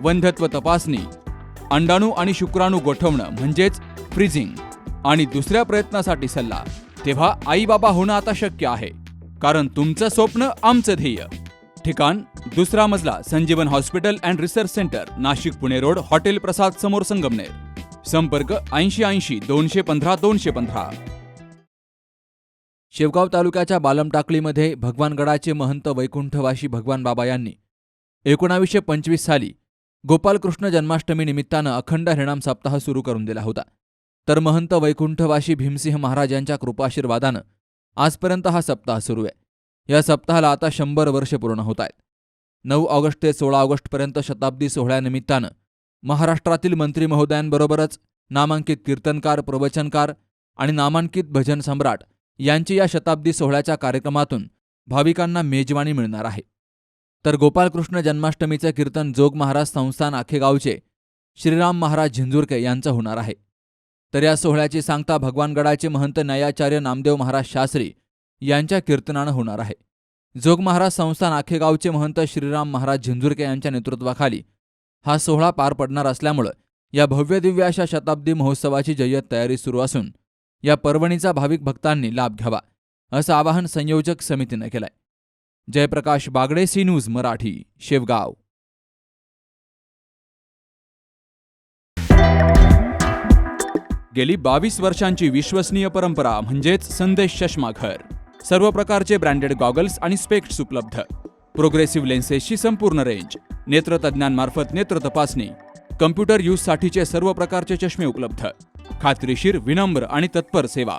वंध्यत्व तपासणी अंडाणू आणि शुक्राणू गोठवणं म्हणजेच फ्रीजिंग आणि दुसऱ्या प्रयत्नासाठी सल्ला. तेव्हा आई बाबा होणं आता शक्य आहे कारण तुमचं स्वप्न आमचं ध्येय. ठिकाण दुसरा मजला Sanjeevan hospital and research centre Nashik Pune road hotel Prasad समोर संगमनेर. संपर्क ऐंशी ऐंशी दोनशे पंधरा दोनशे पंधरा. शेवगाव तालुक्याच्या बालमटाकळीमध्ये भगवानगडाचे महंत वैकुंठवाशी भगवान बाबा यांनी एकोणावीसशे पंचवीस साली गोपालकृष्ण जन्माष्टमी निमित्तानं अखंड हरिणाम सप्ताह सुरू करून दिला होता. तर महंत वैकुंठवाशी भीमसिंह महाराजांच्या कृपाशीर्वादानं आजपर्यंत हा सप्ताह सुरू आहे. या सप्ताहाला आता शंभर वर्षे पूर्ण होत आहेत. नऊ ऑगस्ट ते सोळा ऑगस्टपर्यंत शताब्दी सोहळ्यानिमित्तानं महाराष्ट्रातील मंत्री महोदयांबरोबरच नामांकित कीर्तनकार प्रवचनकार आणि नामांकित भजन सम्राट यांची या शताब्दी सोहळ्याच्या कार्यक्रमातून भाविकांना मेजवानी मिळणार आहे. तर गोपालकृष्ण जन्माष्टमीचं कीर्तन जोग महाराज संस्थान आखेगावचे श्रीराम महाराज झिंजुरके यांचं होणार आहे. तर या सोहळ्याची सांगता भगवानगडाचे महंत न्यायाचार्य नामदेव महाराज शास्त्री यांच्या कीर्तनानं होणार आहे. जोग महाराज संस्थान आखेगावचे महंत श्रीराम महाराज झिंजुरके यांच्या नेतृत्वाखाली हा सोहळा पार पडणार असल्यामुळं या भव्यदिव्य अशा शताब्दी महोत्सवाची जय्यत तयारी सुरू असून या पर्वणीचा भाविक भक्तांनी लाभ घ्यावा असं आवाहन संयोजक समितीनं केलंय. Jayprakash Bagde C news Marathi Shevgaon. गेली बावीस वर्षांची विश्वसनीय परंपरा म्हणजेच संदेश चष्मा घर. सर्व प्रकारचे ब्रँडेड गॉगल्स आणि स्पेक्ट्स उपलब्ध. प्रोग्रेसिव्ह लेन्सेसची संपूर्ण रेंज नेत्रतज्ञांमार्फत नेत्र तपासणी कम्प्युटर यूजसाठीचे सर्व प्रकारचे चष्मे उपलब्ध. खात्रीशीर विनम्र आणि तत्पर सेवा.